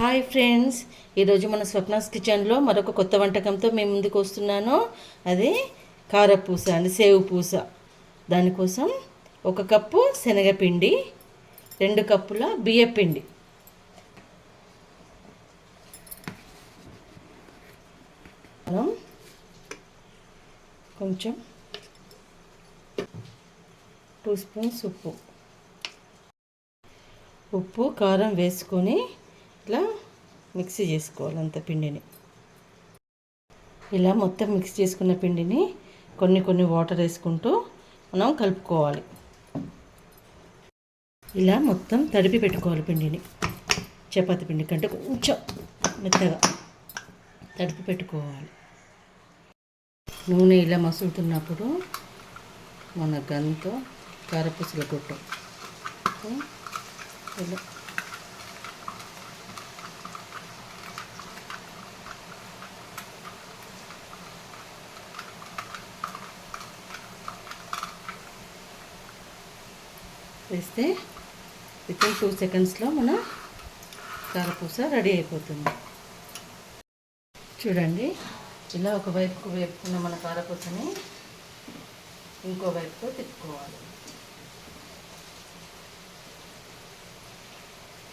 Hi friends ఈరోజు మన స్వప్నాస్ కిచెన్లో మరొక కొత్త వంటకంతో మేము ముందుకు వస్తున్నాను. అది కారపూస అండి సేవు పూస. దానికోసం ఒక కప్పు శనగపిండి రెండు కప్పుల బియ్యపిండి. మనం కొంచెం టూ స్పూన్స్ ఉప్పు. ఉప్పు కారం వేసుకొని ఇట్లా మిక్సీ చేసుకోవాలి అంత పిండిని. ఇలా మొత్తం మిక్స్ చేసుకున్న పిండిని కొన్ని కొన్ని వాటర్ వేసుకుంటూ మనం కలుపుకోవాలి. ఇలా మొత్తం తడిపి పెట్టుకోవాలి పిండిని. చపాతి పిండి కంటే కొంచెం మెత్తగా తడిపి పెట్టుకోవాలి. నూనె ఇలా మసులుతున్నప్పుడు మన గంతో కారపూసలు కొట్టం ఇలా వేస్తే వితిన్ టూ సెకండ్స్లో మన కారపూస రెడీ అయిపోతుంది. చూడండి ఇలా ఒక వైపుకు వేపుకున్న మన కారపూసని ఇంకో వైపుకు తిప్పుకోవాలి.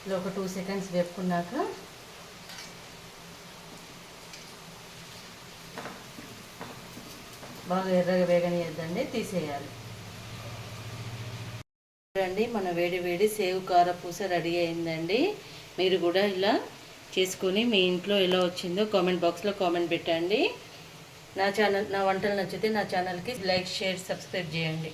ఇలా ఒక టూ సెకండ్స్ వేపుకున్నాక బాగా ఎర్రగా వేగనియద్దండి తీసేయాలి. చూడండి మన వేడి వేడి సేవ్ కారపూస రెడీ అయిందండి. మీరు కూడా ఇలా చేసుకొని మీ ఇంట్లో ఎలా వచ్చిందో కామెంట్ బాక్స్లో కామెంట్ పెట్టండి. నా ఛానల్ నా వంటలు నచ్చితే నా ఛానల్కి లైక్ షేర్ సబ్స్క్రైబ్ చేయండి.